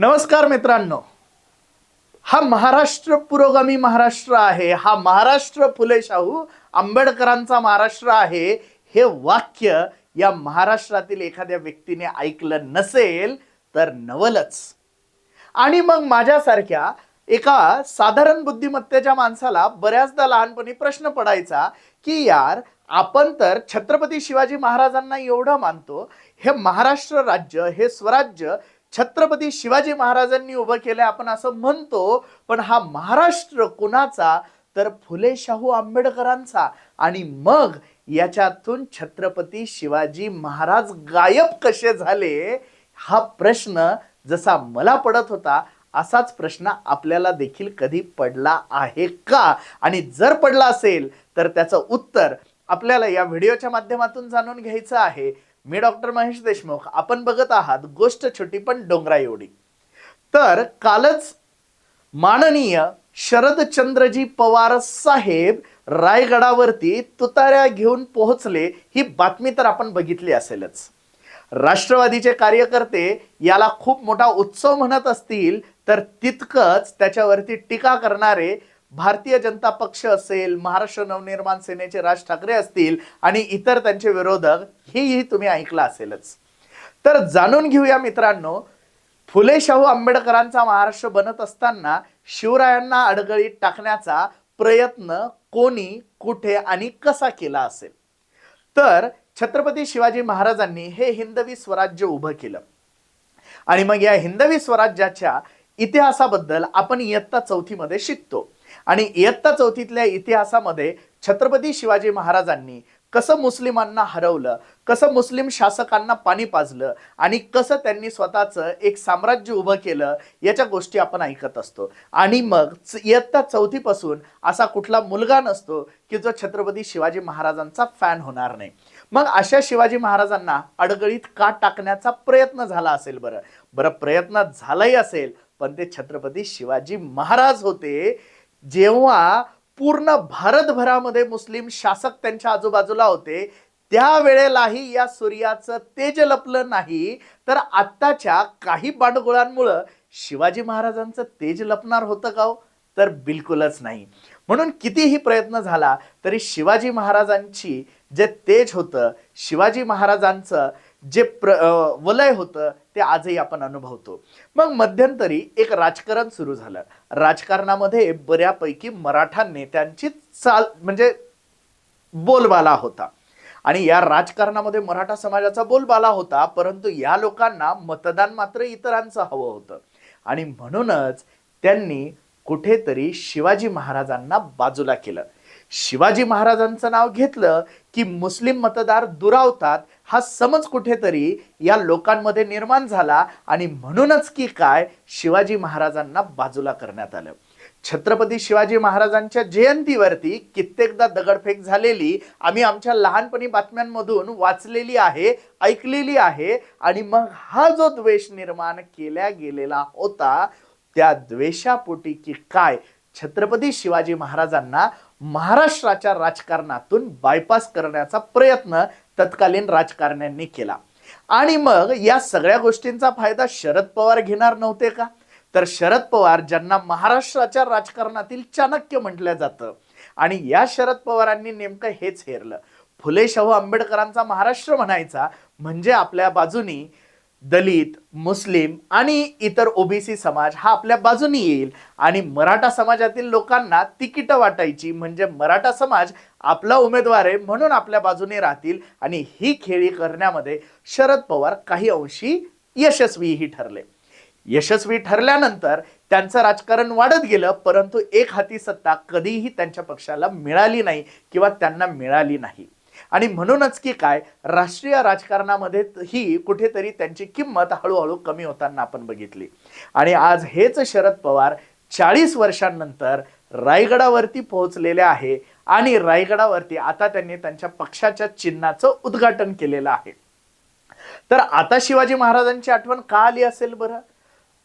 नमस्कार मित्रांनो. हा महाराष्ट्र पुरोगामी महाराष्ट्र आहे. हा महाराष्ट्र फुले शाहू आंबेडकरांचा महाराष्ट्र आहे. हे वाक्य या महाराष्ट्रातील एखाद्या व्यक्तीने ऐकलं नसेल तर नवलच. आणि मग माझ्यासारख्या एका साधारण बुद्धिमत्तेच्या माणसाला बऱ्याचदा लहानपणी प्रश्न पडायचा की यार आपण तर छत्रपती शिवाजी महाराजांना एवढं मानतो. हे महाराष्ट्र राज्य हे स्वराज्य छत्रपती शिवाजी महाराजांनी उभं केलं आपण असं म्हणतो पण हा महाराष्ट्र कुणाचा? तर फुले शाहू आंबेडकरांचा. आणि मग याच्यातून छत्रपती शिवाजी महाराज गायब कसे झाले? हा प्रश्न जसा मला पडत होता असाच प्रश्न आपल्याला देखील कधी पडला आहे का? आणि जर पडला असेल तर त्याचं उत्तर आपल्याला या व्हिडिओच्या माध्यमातून जाणून घ्यायचं आहे. मी डॉक्टर महेश देशमुख. आपण बघत आहात गोष्ट छोटी पण डोंगरा एवढी. तर कालच माननीय शरदचंद्रजी पवार साहेब रायगडावरती तुताऱ्या घेऊन पोहोचले ही बातमी तर आपण बघितली असेलच. राष्ट्रवादीचे कार्यकर्ते याला खूप मोठा उत्सव म्हणत असतील तर तितकंच त्याच्यावरती टीका करणारे भारतीय जनता पक्ष असेल महाराष्ट्र नवनिर्माण सेनेचे राज ठाकरे असतील आणि इतर त्यांचे विरोधक हेही तुम्ही ऐकलं असेलच. तर जाणून घेऊया मित्रांनो फुले शाहू आंबेडकरांचा महाराष्ट्र बनत असताना शिवरायांना अडगळीत टाकण्याचा प्रयत्न कोणी कुठे आणि कसा केला असेल? तर छत्रपती शिवाजी महाराजांनी हे हिंदवी स्वराज्य उभं केलं. आणि मग या हिंदवी स्वराज्याच्या इतिहासाबद्दल आपण इयत्ता चौथीमध्ये शिकतो. आणि इयत्ता चौथीतल्या इतिहासामध्ये छत्रपती शिवाजी महाराजांनी कसं मुस्लिमांना हरवलं कसं मुस्लिम शासकांना पाणी पाजलं आणि कसं त्यांनी स्वतःचं एक साम्राज्य उभं केलं याच्या गोष्टी आपण ऐकत असतो. आणि मग इयत्ता चौथीपासून असा कुठला मुलगा नसतो की जो छत्रपती शिवाजी महाराजांचा फॅन होणार नाही. मग अशा शिवाजी महाराजांना अडगळीत का टाकण्याचा प्रयत्न झाला असेल बरं? बरं प्रयत्न झालाही असेल पण ते छत्रपती शिवाजी महाराज होते जेव्हा पूर्ण भारतभरामध्ये मुस्लिम शासक त्यांच्या आजूबाजूला होते त्यावेळेलाही या सूर्याचं तेज लपलं नाही तर आत्ताच्या काही बांडगुळांमुळं शिवाजी महाराजांचं तेज लपणार होतं का हो? तर बिलकुलच नाही म्हणून कितीही प्रयत्न झाला तरी शिवाजी महाराजांची जे तेज होतं शिवाजी महाराजांचं जे प्र वलय होतं ते आजही आपण अनुभवतो. मग मध्यंतरी एक राजकारण सुरू झालं. राजकारणामध्ये बऱ्यापैकी मराठा नेत्यांची चाल म्हणजे बोलबाला होता. आणि या राजकारणामध्ये मराठा समाजाचा बोलबाला होता परंतु या लोकांना मतदान मात्र इतरांचं हवं होतं. आणि म्हणूनच त्यांनी कुठेतरी शिवाजी महाराजांना बाजूला केलं. शिवाजी महाराजांचं नाव घेतलं की मुस्लिम मतदार दुरावतात हा समज कुठेतरी या लोकांमध्ये निर्माण झाला आणि म्हणूनच की काय शिवाजी महाराजांना बाजूला करण्यात आलं. छत्रपती शिवाजी महाराजांच्या जयंतीवरती कित्येकदा दगडफेक झालेली आम्ही आमच्या लहानपणी बातम्यांमधून वाचलेली आहे ऐकलेली आहे आणि मग हा जो द्वेष निर्माण केल्या गेलेला होता त्या द्वेषापोटी की काय छत्रपती शिवाजी महाराजांना महाराष्ट्राच्या राजकारणातून बायपास करण्याचा प्रयत्न तत्कालीन राजकारण्यांनी केला. आणि मग या सगळ्या गोष्टींचा फायदा शरद पवार घेणार नव्हते का? तर शरद पवार ज्यांना महाराष्ट्राच्या राजकारणातील चाणक्य म्हटलं जातं आणि या शरद पवारांनी नेमकं हेच हेरलं. फुले शाहू आंबेडकरांचा महाराष्ट्र म्हणायचा म्हणजे आपल्या बाजूनी दलित मुस्लिम आणि इतर ओबीसी समाज हा आपल्या बाजूनी येईल. आणि मराठा समाजातील लोकांना तिकीटं वाटायची म्हणजे मराठा समाज आपला उमेदवार आहे म्हणून आपल्या बाजूने राहतील. आणि ही खेळी करण्यामध्ये शरद पवार काही अंशी यशस्वीही ठरले. यशस्वी ठरल्यानंतर त्यांचं राजकारण वाढत गेलं परंतु एक हाती सत्ता कधीही त्यांच्या पक्षाला मिळाली नाही किंवा त्यांना मिळाली नाही. आणि म्हणूनच की काय राष्ट्रीय राजकारणामध्ये ही कुठेतरी त्यांची किंमत हळूहळू कमी होताना आपण बघितली. आणि आज हेच शरद पवार चाळीस वर्षांनंतर रायगडावरती पोहोचलेले आहे आणि रायगडावरती आता त्यांनी त्यांच्या पक्षाच्या चिन्हाचं उद्घाटन केलेलं आहे. तर आता शिवाजी महाराजांची आठवण का आली असेल बरं?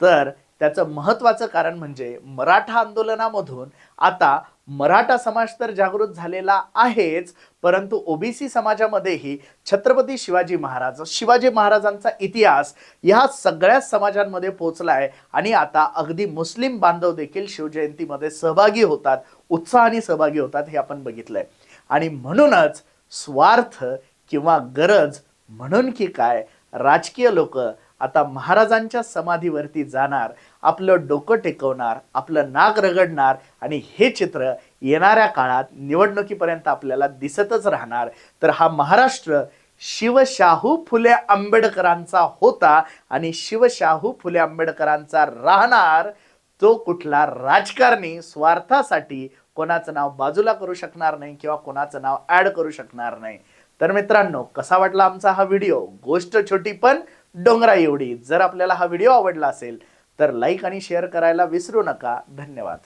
तर त्याचं महत्वाचं कारण म्हणजे मराठा आंदोलनामधून आता मराठा समाज तर जागृत झालेला आहेच परंतु ओबीसी समाजामध्येही छत्रपती शिवाजी महाराज शिवाजी महाराजांचा इतिहास ह्या सगळ्याच समाजांमध्ये पोचला आहे आणि आता अगदी मुस्लिम बांधव देखील शिवजयंतीमध्ये सहभागी होतात उत्साहाने सहभागी होतात हे आपण बघितलंय. आणि म्हणूनच स्वार्थ किंवा गरज म्हणून की काय राजकीय लोक आता महाराजांच्या समाधीवरती जाणार आपलं डोकं टेकवणार आपलं नाक रगडणार आणि हे चित्र येणाऱ्या काळात निवडणुकीपर्यंत आपल्याला दिसतच राहणार. तर हा महाराष्ट्र शिवशाहू फुले आंबेडकरांचा होता आणि शिवशाहू फुले आंबेडकरांचा राहणार तो कुठला राजकारणी स्वार्थासाठी कोणाचं नाव बाजूला करू शकणार नाही किंवा कोणाचं नाव ऍड करू शकणार नाही. तर मित्रांनो कसा वाटला आमचा हा व्हिडिओ? गोष्ट छोटी पण डोंगरा एवढी. जर आपल्याला हा व्हिडिओ आवडला असेल तर लाईक आणि शेअर करायला विसरू नका. धन्यवाद.